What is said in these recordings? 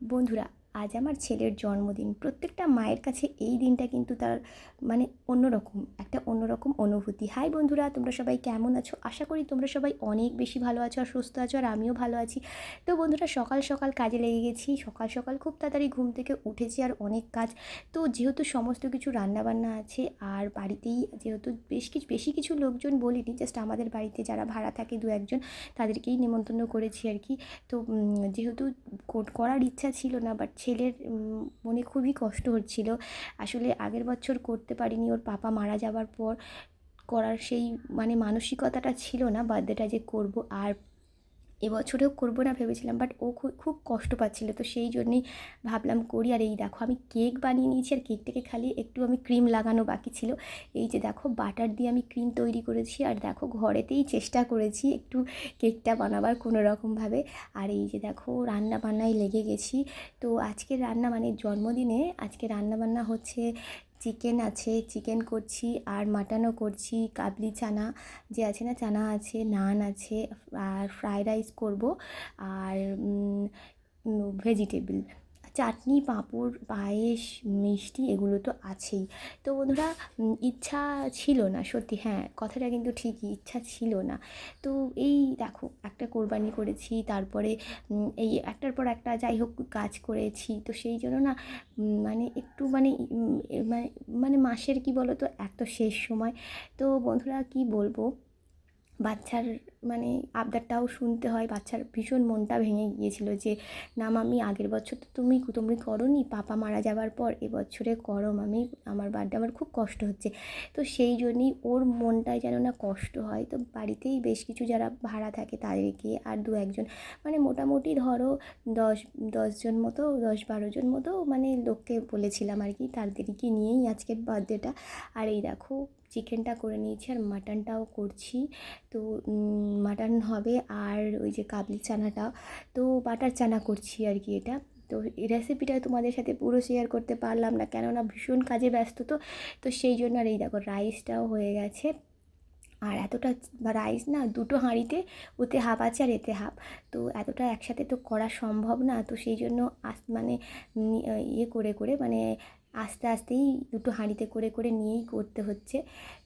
বন্ধুরা আজ আমার ছেলের জন্মদিন। প্রত্যেকটা মায়ের কাছে এই দিনটা কিন্তু তার মানে অন্যরকম, একটা অন্যরকম অনুভূতি। হাই বন্ধুরা, তোমরা সবাই কেমন আছো? আশা করি তোমরা সবাই অনেক বেশি ভালো আছো আর সুস্থ আছো আর আমিও ভালো আছি। তো বন্ধুরা, সকাল সকাল কাজে লেগে গেছি। সকাল সকাল খুব তাড়াতাড়ি ঘুম থেকে উঠেছি আর অনেক কাজ। তো যেহেতু সমস্ত কিছু রান্নাবান্না আছে আর বাড়িতেই যেহেতু বেশ কিছু, বেশি কিছু লোকজন বলিনি জাস্ট আমাদের বাড়িতে যারা ভাড়া থাকে দু একজন, তাদেরকেই নেমন্তন্ন করেছি আর কি। তো যেহেতু করার ইচ্ছা ছিল না বাট ছেলের মনে খুবই কষ্ট হচ্ছিল। আসলে আগের বছর করতে পারিনি, ওর পাপা মারা যাওয়ার পর করার সেই মানে মানসিকতাটা ছিল না বার্থডেটা যে করব আর এবছরেও করব না ভেবেছিলাম বাট ও খুব কষ্ট পাচ্ছিল। তো সেই জন্যেই ভাবলাম করি, আর এই দেখো আমি কেক বানিয়ে নিয়েছি, আর কেকটাকে খালি একটু আমি ক্রিম লাগানো বাকি ছিল। এই যে দেখো বাটার দিয়ে আমি ক্রিম তৈরি করেছি, আর দেখো ঘরেতেই চেষ্টা করেছি একটু কেকটা বানাবার কোনো রকমভাবে। আর এই যে দেখো রান্না বান্নায় লেগে গেছি। তো আজকের রান্না মানে জন্মদিনে, আজকে রান্না বান্না হচ্ছে চিকেন আছে, চিকেন করছি আর মাটনও করছি, কাবলি চানা যে আছে না, চানা আছে, নান আছে, আর ফ্রায়েড রাইস করব, আর ভেজিটেবল। চাটনি, পাঁপড়, পায়েস, মিষ্টি এগুলো তো আছেই। তো বন্ধুরা ইচ্ছা ছিল না, সত্যি হ্যাঁ কথাটা কিন্তু ঠিকই, ইচ্ছা ছিল না। তো এই দেখো, একটা কোরবানি করেছি, তারপরে এই একটার পর একটা যাই হোক কাজ করেছি, তো সেই জন্য না মানে একটু মানে মানে মানে মাসের কি বলো তো এক তো শেষ সময়। তো বন্ধুরা, কি বলব? বাচ্চার মানে আবদারটাও শুনতে হয়, বাচ্চার ভীষণ মনটা ভেঙে গিয়েছিল যে, না মামি আগের বছর তো তুমি তুমি করোনি, পাপা মারা যাওয়ার পর এবছরে করো মামি আমার বার্থডে আমার খুব কষ্ট হচ্ছে। তো সেই জন্যই ওর মনটায় যেন না কষ্ট হয়। তো বাড়িতেই বেশ কিছু যারা ভাড়া থাকে তাদেরকে আর দু একজন মানে মোটামুটি ধরো দশ দশজন মতো, দশ বারো জন মতো মানে লোককে বলেছিলাম আর কি, তাদেরকে নিয়েই আজকের বার্থডেটা আর এই দেখো চিকেনটা করে নিয়েছি আর মাটনটাও করছি। তো মাটন হবে আর ওই যে কাবলি চানাটা। তো বাটার চানা করছি আর কি এটা। তো এই রেসিপিটা তোমাদের সাথে পুরো শেয়ার করতে পারলাম না, কেননা ভীষণ কাজে ব্যস্ত তো। তো সেই জন্য আর এই দেখো রাইসটাও হয়ে গেছে। আর এতটা রাইস না দুটো হাঁড়িতে, ওতে হাফ আছে আর এতে হাফ তো এতটা একসাথে তো করা সম্ভব না। তো সেই জন্য আস মানে ইয়ে করে করে মানে আস্তে আস্তেই দুটো হাঁড়িতে করে করে নিয়েই করতে হচ্ছে।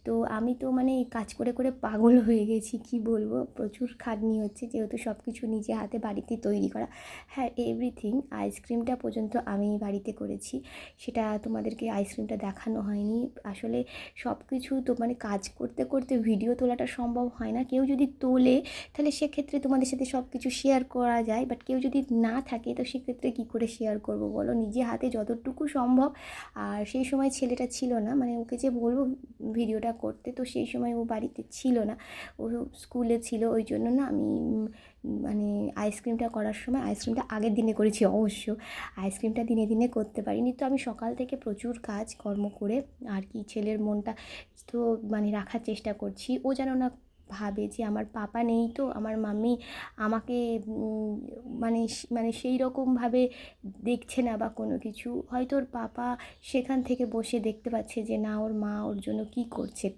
তো আমি তো মানে কাজ করে করে পাগল হয়ে গেছি, কি বলব? প্রচুর খাটনি হচ্ছে, যেহেতু সব কিছু নিজে হাতে বাড়িতে তৈরি করা। হ্যাঁ এভরিথিং আইসক্রিমটা পর্যন্ত আমি বাড়িতে করেছি। সেটা তোমাদেরকে আইসক্রিমটা দেখানো হয়নি। আসলে সব কিছু তো মানে কাজ করতে করতে ভিডিও তোলাটা সম্ভব হয় না। কেউ যদি তোলে, তাহলে সেক্ষেত্রে তোমাদের সাথে সব কিছু শেয়ার করা যায়। বাট কেউ যদি না থাকে, তো সেক্ষেত্রে কী করে শেয়ার করব বলো? নিজে হাতে যতটুকু সম্ভব আর সেই সময় ছেলেটা ছিল না মানে ওকে যে বলব ভিডিওটা করতে, তো সেই সময় ও বাড়িতে ছিল না। ও স্কুলে ছিল, ওই জন্য না আমি মানে আইসক্রিমটা করার সময় আইসক্রিমটা আগের দিনে করেছি অবশ্য আইসক্রিমটা দিনে দিনে করতে পারিনি। তো আমি সকাল থেকে প্রচুর কাজ কর্ম করে আর কি ছেলের মনটা তো মানে রাখার চেষ্টা করছি। ও যেন না ভাবে যে আমার পাপা নেই তো আমার মাম্মি আমাকে মানে মানে সেই রকমভাবে দেখছে না বা কোনো কিছু। হয়তো ওর পাপা সেখান থেকে বসে দেখতে পাচ্ছে যে না, ওর মা ওর জন্য কী করছে।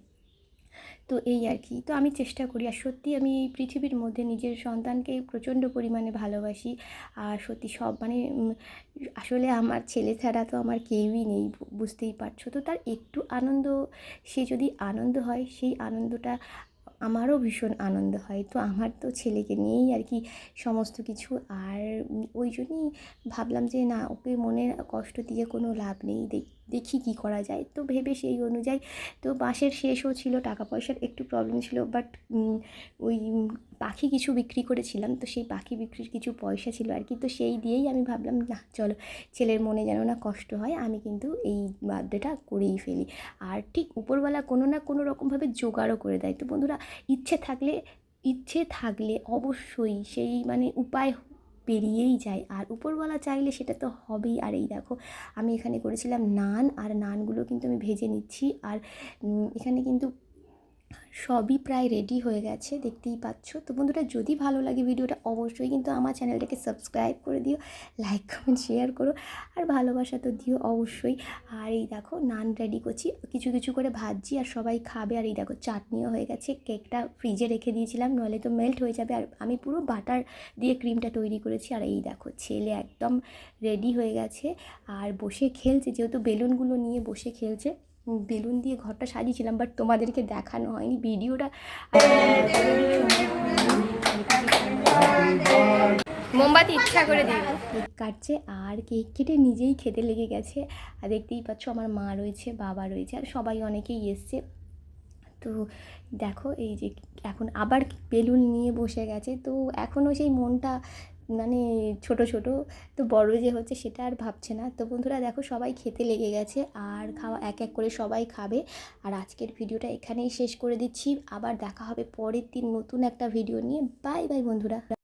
তো এই আর কি। তো আমি চেষ্টা করি আর সত্যি আমি এই পৃথিবীর মধ্যে নিজের সন্তানকে প্রচণ্ড পরিমাণে ভালোবাসি। আর সত্যি সব মানে আসলে আমার ছেলে ছাড়া তো আমার কেউই নেই বুঝতেই পারছ। তো তার একটু আনন্দ, সে যদি আনন্দ হয়, সেই আনন্দটা আমারও ভীষণ আনন্দ হয়। তো আমার তো ছেলেকে নিয়েই আর কি সমস্ত কিছু। আর ওই জন্যই ভাবলাম যে না, ওকে মনে কষ্ট দিয়ে কোনো লাভ নেই। দেখ- দেখি কী করা যায়। তো ভেবে সেই অনুযায়ী তো বাসের শেষও ছিল টাকা পয়সার একটু প্রবলেম ছিল বাট ওই পাখি কিছু বিক্রি করেছিলাম, তো সেই পাখি বিক্রির কিছু পয়সা ছিল আর কি। তো সেই দিয়েই আমি ভাবলাম, না, চলো, ছেলের মনে যেন না কষ্ট হয়, আমি কিন্তু এই বার্থডেটা করেই ফেলি। আর ঠিক উপরওয়ালা কোনো না কোনো রকমভাবে জোগাড়ও করে দেয়। তো বন্ধুরা, ইচ্ছে থাকলে ইচ্ছে থাকলে অবশ্যই সেই মানে উপায় পেরিয়েই যায়। আর উপরওয়ালা চাইলে সেটা তো হবেই। আর এই দেখো, আমি এখানে করেছিলাম নান। আর নানগুলো কিন্তু আমি ভেজে নিচ্ছি। আর এখানে কিন্তু সবই প্রায় রেডি হয়ে গেছে, দেখতেই পাচ্ছ। তো বন্ধুরা, যদি ভালো লাগে ভিডিওটা, অবশ্যই কিন্তু আমার চ্যানেলটাকে সাবস্ক্রাইব করে দিও লাইক কমেন্ট শেয়ার করো, আর ভালোবাসা তো দিও অবশ্যই। আর এই দেখো নান রেডি করছি। কিছু কিছু করে ভাজছি, আর সবাই খাবে। আর এই দেখো, চাটনিও হয়ে গেছে। কেকটা ফ্রিজে রেখে দিয়েছিলাম, নইলে তো মেল্ট হয়ে যাবে। আর আমি পুরো বাটার দিয়ে ক্রিমটা তৈরি করেছি। আর এই দেখো, ছেলে একদম রেডি হয়ে গেছে। আর বসে খেলছে, যেহেতু বেলুনগুলো নিয়ে বসে খেলছে। বেলুন দিয়ে ঘরটা সাজিয়েছিলাম বাট তোমাদেরকে দেখানো হয়নি। ভিডিওটা মোমবাতি ইচ্ছা করে দিই। কেক কাটছে আর কেক কেটে নিজেই খেতে লেগে গেছে। আর দেখতেই পাচ্ছ আমার মা রয়েছে বাবা রয়েছে আর সবাই অনেকেই এসছে। তো দেখো এই যে এখন আবার বেলুন নিয়ে বসে গেছে। তো এখনও সেই মনটা মানে ছোট ছোট। তো বড় যে হচ্ছে সেটা আর ভাবছে না। তো বন্ধুরা দেখো সবাই খেতে লেগে গেছে আর খাওয়া এক এক করে সবাই খাবে। আর আজকের ভিডিওটা এখানেই শেষ করে দিচ্ছি। আবার দেখা হবে পরের দিন নতুন একটা ভিডিও নিয়ে। বাই বাই বন্ধুরা।